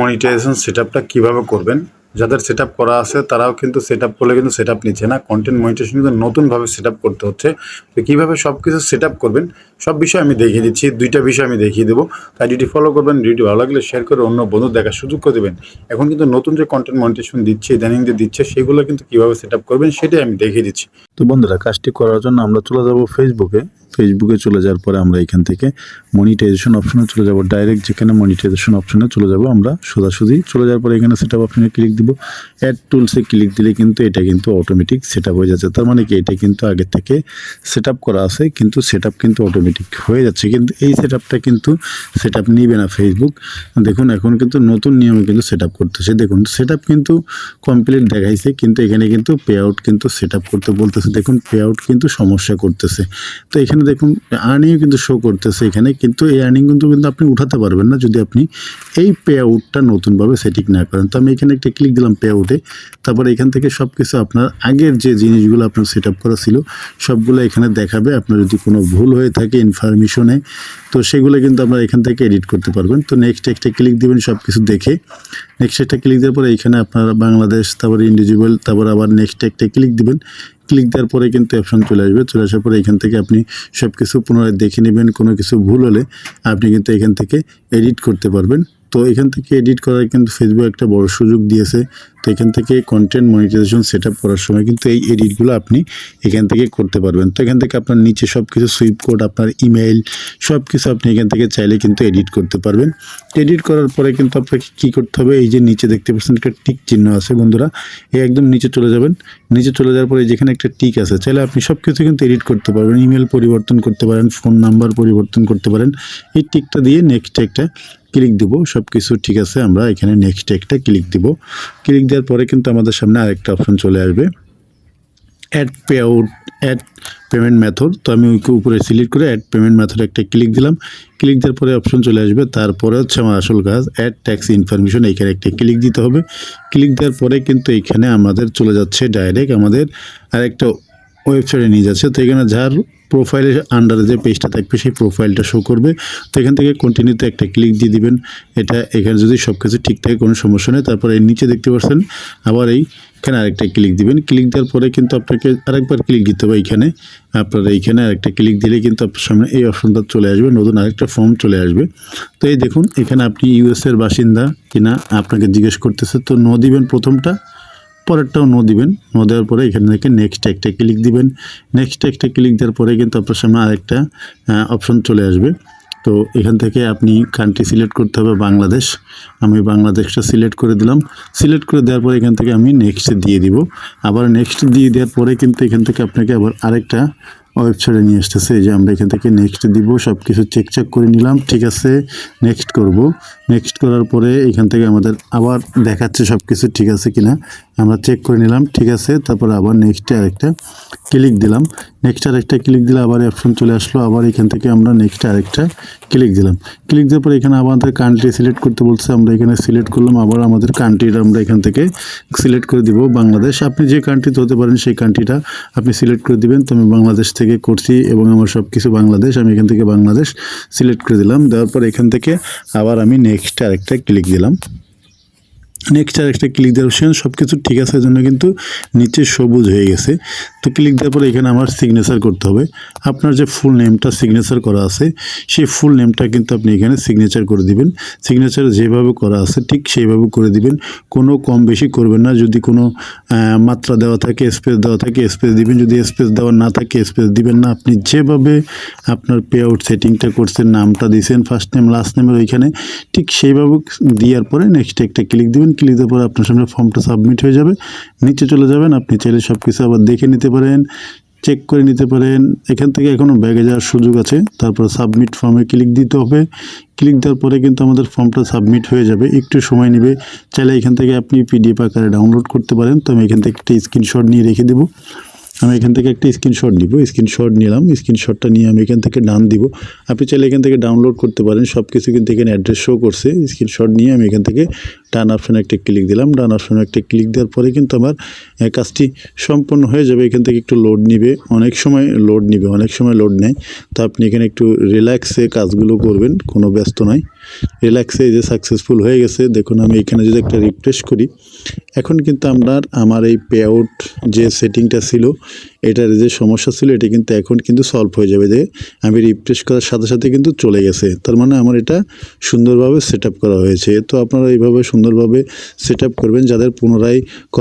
Monetization set আপটা কীভাবে করবেন? যাদের সেট করা আছে, তারাও কিন্তু সেট করলে কিন্তু সেট নিচ্ছে না। কন্টেন্ট মনিটেশন কিন্তু নতুনভাবে সেট করতে হচ্ছে। তো কীভাবে সব কিছু সেট করবেন, সব বিষয় আমি দেখিয়ে দিচ্ছি। দুইটা বিষয় আমি দেখিয়ে দেবো। তাই ডিউটি ফলো করবেন ডিউটি ভালো লাগলে শেয়ার করে অন্য বন্ধু দেখার সুযোগ করে দেবেন। এখন কিন্তু নতুন যে কন্টেন্ট মনিটেশন দিচ্ছে, ইদানিং যে দিচ্ছে, সেগুলো কিন্তু কীভাবে সেট করবেন, সেটাই আমি দেখিয়ে দিচ্ছি। তো বন্ধুরা, কাজটি করার জন্য আমরা চলে যাব ফেসবুকে ফেসবুকে চলে যাওয়ার পরে আমরা এখান থেকে মনিটাইজেশন অপশনে চলে যাব। ডাইরেক্ট যেখানে মনিটাইজেশন অপশনে চলে যাব, আমরা সোজাসুজি চলে যাওয়ার পরে এখানে সেট আপ অপশনে ক্লিক দিব। অ্যাড টুলসে ক্লিক দিলে কিন্তু এটা কিন্তু অটোমেটিক সেট হয়ে যাচ্ছে। তার মানে কি? এটা কিন্তু আগে থেকে সেট করা আছে, কিন্তু সেট কিন্তু অটোমেটিক হয়ে যাচ্ছে। কিন্তু এই সেট কিন্তু সেট আপ নিবে না ফেসবুক দেখুন, এখন কিন্তু নতুন নিয়মে কিন্তু সেট করতেছে। দেখুন সেট কিন্তু কমপ্লিট দেখাইছে, কিন্তু এখানে কিন্তু পে আউট কিন্তু সেট করতে বলতেছে। দেখুন পে আউট কিন্তু সমস্যা করতেছে। তো এখানে দেখুন আর্নিংও কিন্তু শো করতেছে এখানে, কিন্তু এই আর্নিং কিন্তু কিন্তু আপনি উঠাতে পারবেন না যদি আপনি এই পে আউটটা নতুনভাবে সেটিং না করেন। তো আমি এখানে একটা ক্লিক দিলাম পে আউটে তারপরে এখান থেকে সব কিছু আপনার আগের যে জিনিসগুলো আপনার সেট আপ করা ছিল, সবগুলো এখানে দেখাবে। আপনার যদি কোনো ভুল হয়ে থাকে ইনফরমেশনে তো সেগুলো কিন্তু আপনার এখান থেকে এডিট করতে পারবেন। তো নেক্সট একটা ক্লিক দেবেন সব কিছু দেখে। নেক্সট একটা ক্লিক দেওয়ার পরে এখানে আপনার বাংলাদেশ তারপর ইন্ডিভিজুয়াল তারপর আবার নেক্সট একটা ক্লিক দিবেন। ক্লিক দেওয়ার পরে কিন্তু অপশন চলে আসবে। চলে আসার পরে এখান থেকে আপনি সব কিছু পুনরায় দেখে নেবেন। কোনো কিছু ভুল হলে আপনি কিন্তু এখান থেকে এডিট করতে পারবেন। তো এখান থেকে এডিট করার কিন্তু ফেসবুক একটা বড় সুযোগ দিয়েছে। তো এখান থেকে কন্টেন্ট মনিটাইজেশন সেট আপ করার সময় কিন্তু এই এডিটগুলো আপনি এখান থেকে করতে পারবেন। তো এখান থেকে আপনার নিচে সব কিছু সুইপ কোড আপনার ইমেইল সব কিছু আপনি এখান থেকে চাইলে কিন্তু এডিট করতে পারবেন। এডিট করার পরে কিন্তু আপনাকে কী করতে হবে? এই যে নিচে দেখতে পাচ্ছেন একটা টিক চিহ্ন আছে বন্ধুরা। এই একদম নিচে চলে যাবেন। নিচে চলে যাওয়ার পরে যেখানে একটা টিক আছে, চাইলে আপনি সব কিছু কিন্তু এডিট করতে পারবেন। ইমেল পরিবর্তন করতে পারেন ফোন নাম্বার পরিবর্তন করতে পারেন। এই টিকটা দিয়ে নেক্সট একটা ক্লিক দিব সব কিছু ঠিক আছে, আমরা এখানে নেক্সট একটা ক্লিক দিব। ক্লিক দেওয়ার পরে কিন্তু আমাদের সামনে আরেকটা অপশন চলে আসবে। Add pay out add payment method তো আমি ওইকে উপরে সিলেক্ট করে অ্যাড পেমেন্ট মেথড একটা ক্লিক দিলাম। ক্লিক দেওয়ার পরে অপশন চলে আসবে, তারপরে হচ্ছে আমার আসল কাজ অ্যাড ট্যাক্স ইনফরমেশন এইখানে একটা ক্লিক দিতে হবে। ক্লিক দেওয়ার পরে কিন্তু এইখানে আমাদের চলে যাচ্ছে ডাইরেক্ট আমাদের আরেকটা ওয়েবসাইটে নিয়ে যাচ্ছে। তো এখানে যার প্রোফাইলের আন্ডারে যে পেজটা থাকবে, সেই প্রোফাইলটা শো করবে। তো এখান থেকে কন্টিনিউতে একটা ক্লিক দিয়ে দিবেন। এটা এখানে যদি সব কিছু ঠিক থাকে কোনো সমস্যা নেই। তারপরে এর নিচে দেখতে পাচ্ছেন, আবার এই এখানে আরেকটা ক্লিক দিবেন। ক্লিক দেওয়ার পরে কিন্তু আপনাকে আরেকবার ক্লিক দিতে হবে এইখানে। আপনার এইখানে আরেকটা ক্লিক দিলে কিন্তু আপনার সামনে এই অপশনটা চলে আসবে, নতুন আরেকটা ফর্ম চলে আসবে। তো এই দেখুন, এখানে আপনি ইউএসের বাসিন্দা কিনা আপনাকে জিজ্ঞেস করতেছে। তো ন দিবেন প্রথমটা। পরেরটাও নো দিবেন। নো দেওয়ার পরে এখানে থেকে নেক্সট একটা ক্লিক দিবেন। নেক্সট একটা ক্লিক দেওয়ার পরে কিন্তু আপনার সামনে আরেকটা অপশন চলে আসবে। তো এখান থেকে আপনি কান্ট্রি সিলেক্ট করতে হবে বাংলাদেশ। আমি বাংলাদেশটা সিলেক্ট করে দিলাম। সিলেক্ট করে দেওয়ার পরে এখান থেকে আমি নেক্সট দিয়ে দিব। আবার নেক্সট দিয়ে দেওয়ার পরে কিন্তু এখান থেকে আপনাকে আবার আরেকটা ওয়েবসাইটে নিয়ে আসতেছে, এই যে আমরা এখান থেকে নেক্সট দিব সব কিছু চেক চেক করে নিলাম, ঠিক আছে নেক্সট করব। নেক্সট করার পরে এখান থেকে আমাদের আবার দেখাচ্ছে সব কিছু ঠিক আছে কিনা। আমরা চেক করে নিলাম, ঠিক আছে, তারপরে আবার নেক্সটে আরেকটা ক্লিক দিলাম। নেক্সট আরেকটা ক্লিক দিলে আবার অপশন চলে আসলো, আবার এখান থেকে আমরা নেক্সট আরেকটা ক্লিক দিলাম। ক্লিক দেওয়ার পরে এখানে আমাদের কান্ট্রি সিলেক্ট করতে বলছে, আমরা এখানে সিলেক্ট করলাম, আবার আমাদের কান্ট্রিটা আমরা এখান থেকে সিলেক্ট করে দিব, বাংলাদেশ। আপনি যে কান্ট্রিতে হতে পারেন, সেই কান্ট্রিটা আপনি সিলেক্ট করে দিবেন, তো আমি বাংলাদেশ থেকে করছি এবং আমার সব কিছু বাংলাদেশ, আমি এখান থেকে বাংলাদেশ সিলেক্ট করে দিলাম। দেওয়ার পর এখান থেকে আবার আমি নেক্সট আরেকটা ক্লিক দিলাম। নেক্সট আর একটা ক্লিক দেওয়ার অপশন সব কিছু ঠিক আছে জন্য কিন্তু নিচে সবুজ হয়ে গেছে। তো ক্লিক দেওয়ার পরে এখানে আমার সিগনেচার করতে হবে। আপনার যে ফুল নেমটা সিগনেচার করা আছে, সেই ফুল নেমটা কিন্তু আপনি এখানে সিগনেচার করে দিবেন। সিগনেচার যেভাবে করা আছে, ঠিক সেইভাবে করে দিবেন। কোনো কম বেশি করবেন না। যদি কোনো মাত্রা দেওয়া থাকে স্পেস দেওয়া থাকে স্পেস দিবেন। যদি স্পেস দেওয়া না থাকে স্পেস দিবেন না। আপনি যেভাবে আপনার পে আউট সেটিংটা করছেন, নামটা দিয়েছেন ফার্স্ট নেম লাস্ট নেমের ওইখানে, ঠিক সেইভাবে দেওয়ার পরে নেক্সট একটা ক্লিক দিবেন। ক্লিক দেওয়ার পরে আপনার সামনে ফর্মটা সাবমিট হয়ে যাবে। নিচে চলে যাবেন, আপনি চাইলে সব কিছু আবার দেখে নিতে পারেন চেক করে নিতে পারেন। এখান থেকে এখনও ব্যাগে যাওয়ার সুযোগ আছে, তারপর সাবমিট ফর্মে ক্লিক দিতে হবে। ক্লিক দেওয়ার পরে কিন্তু আমাদের ফর্মটা সাবমিট হয়ে যাবে, একটু সময় নেবে। চাইলে এখান থেকে আপনি পিডিএফ আকারে ডাউনলোড করতে পারেন, তো আমি এখান থেকে একটা স্ক্রিনশট নিয়ে রেখে দেবো। আমি এখান থেকে একটা স্ক্রিনশট নিব স্ক্রিনশট নিলাম স্ক্রিনশটটা নিয়ে আমি এখান থেকে ডান দিব। আপনি চাইলে এখান থেকে ডাউনলোড করতে পারেন সব কিছু কিন্তু এখানে অ্যাড্রেস শো করছে স্ক্রিনশট নিয়ে আমি এখান থেকে ডান অপশানে একটা ক্লিক দিলাম, ডান অপশানে একটা ক্লিক দেওয়ার পরে কিন্তু আমার কাজটি সম্পূর্ণ হয়ে যাবে। এখান থেকে একটু লোড নিবে। অনেক সময় লোড নিবে, অনেক সময় লোড নেয়। তো আপনি এখানে একটু রিল্যাক্সে কাজগুলো করবেন, কোনো ব্যস্ত নয়। রিল্যাক্সে যে সাকসেসফুল হয়ে গেছে, দেখুন আমি এখানে যদি একটা রিফ্রেশ করি, এখন কিন্তু আপনার আমার এই পে আউট যে সেটিংটা ছিল এটার যে সমস্যা ছিল, এটা কিন্তু এখন কিন্তু সলভ হয়ে যাবে। যে আমি রিফ্রেশ করার সাথে সাথে কিন্তু চলে গেছে। তার মানে আমার এটা সুন্দরভাবে সেট করা হয়েছে। তো আপনারা এইভাবে সুন্দরভাবে সেট করবেন, যাদের পুনরায় করা